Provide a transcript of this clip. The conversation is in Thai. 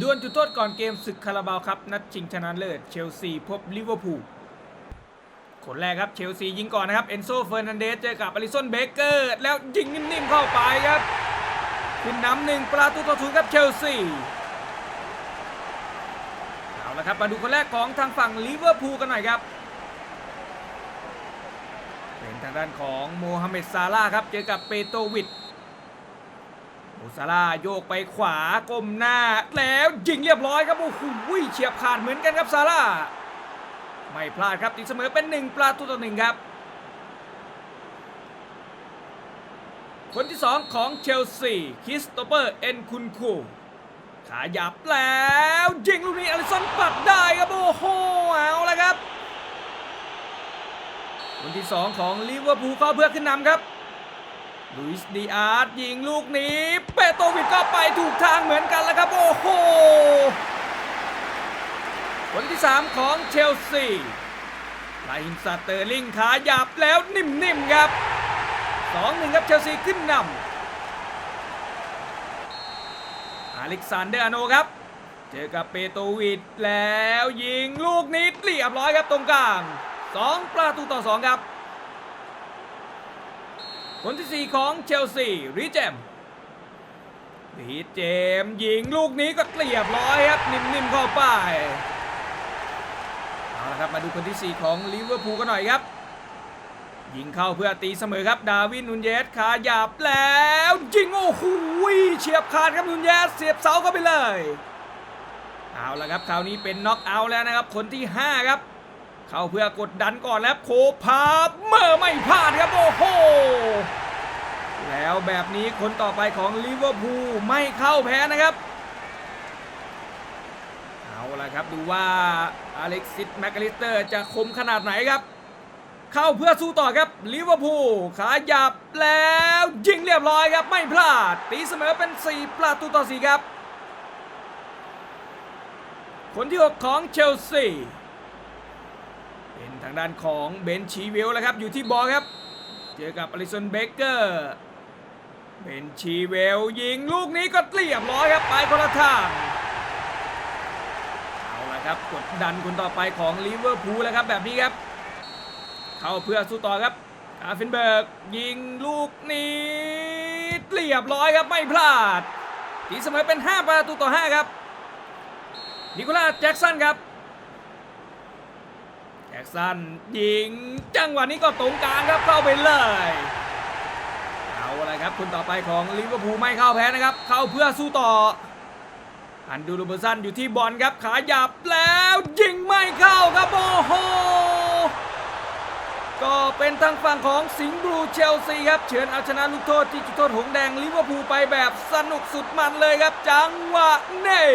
ดวลจุดโทษก่อนเกมศึกคาราบาวครับ นัดชิงชนะเลิศเชลซีพบลิเวอร์พูลคนแรกครับเชลซียิงก่อนนะครับ เอนโซเฟอร์นันเดสเจอกับอลิสันเบเกอร์ แล้วยิงนิ่มๆเข้าไปครับขึ้นนำหนึ่งประตูต่อศูนย์ครับเชลซีเอาละครับมาดูคนแรกของทางฝั่งลิเวอร์พูลกันหน่อยครับเป็นทางด้านของโมฮัมเหม็ดซาลาครับเจอกับเปโตวิด โมซาลาโยกไปขวาก้มหน้า แล้วยิงเรียบร้อยครับโอ้โหเฉียบขาดเหมือนกันครับซาลาไม่พลาดครับตีเสมอเป็นหนึ่งประตูต่อหนึ่งครับ คนที่สองของเชลซีคริสโตเปอร์เอ็นคุนคูขาหยับแล้วยิงลูกนี้อลิสันปัดได้ครับโอ้โหเอาละครับคนที่ 2 ของลิเวอร์พูลก็เพื่อขึ้นนำครับ ลุยส์ดีอาร์ตยิงลูกนี้ เปโตวิดก็ไปถูกทางเหมือนกันแล้วครับ โอ้โหคนที่ 3 ของเชลซีไลาฮิมสเตอร์ลิงขาหยับแล้วนิ่มๆครับ 2-1 ครับเชลซีขึ้นนำอเล็กซานเดอร์อโนครับ เจอกับเปโตวิดแล้วยิงลูกนี้เรียบร้อยครับตรงกลาง 2 ประตูต่อ 2 ครับ คนที่ 4 ของเชลซีรีเจมรีเจมยิงลูกนี้ก็เรียบร้อยครับ นิ่มๆเข้าไปเอาละครับมาดูคนที่ 4 ของลิเวอร์พูลกันหน่อยครับ ยิงเข้าเพื่อตีเสมอครับ ดาวินนุนเยสขาหยับแล้วยิงโอ้โหเฉียบขาดครับนุนเยสเสียบเสาเข้าไปเลย เอาละครับคราวนี้เป็นน็อกเอาท์แล้วนะครับคนที่ 5 ครับ เข้าเพื่อกดดันก่อนแล้วโคพาเมื่อไม่พลาดครับโอ้โหแล้วแบบนี้คนต่อไปของลิเวอร์พูลไม่เข้าแพ้นะครับ เอาละครับดูว่าอเล็กซิสแมคอลิสเตอร์จะคมขนาดไหนครับ เข้าเพื่อสู้ต่อครับลิเวอร์พูลขาหยับแล้วยิงเรียบร้อยครับไม่พลาด ตีเสมอเป็น 4 ประตูต่อ 4 ครับ คนที่ 6 ของเชลซี เป็นทางด้านของเบนชีวิลแล้วครับอยู่ที่บอลครับ เจอกับอลิสันเบเกอร์เบนชีเวลยิงลูกนี้ก็เรียบร้อยครับไปคนละทางเอาละครับกดดันคนต่อไปของลิเวอร์พูลแล้วครับแบบนี้ครับ เข้าเพื่อสู้ต่อครับอาฟินเบิร์กยิงลูกนี้เรียบร้อยครับไม่พลาดตีเสมอเป็น 5 ประตูต่อ 5 ครับ นิโคลัสแจ็กสันครับ จ็กสันยิง จังหวะนี้ก็ตรงกลางครับเข้าไปเลย เอาอะไรครับคนต่อไปของลิเวอร์พูลไม่เข้าแพ้นะครับ เข้าเพื่อสู้ต่อ อันดูโรเบอร์สันอยู่ที่บอลครับขาหยับแล้วยิงไม่เข้าครับโอ้โหก็เป็นทางฝั่งของสิงห์บลูเชลซีครับเฉือนเอาชนะลูกโทษที่จุดโทษหงแดงลิเวอร์พูลไปแบบสนุกสุดมันเลยครับจังหวะนี้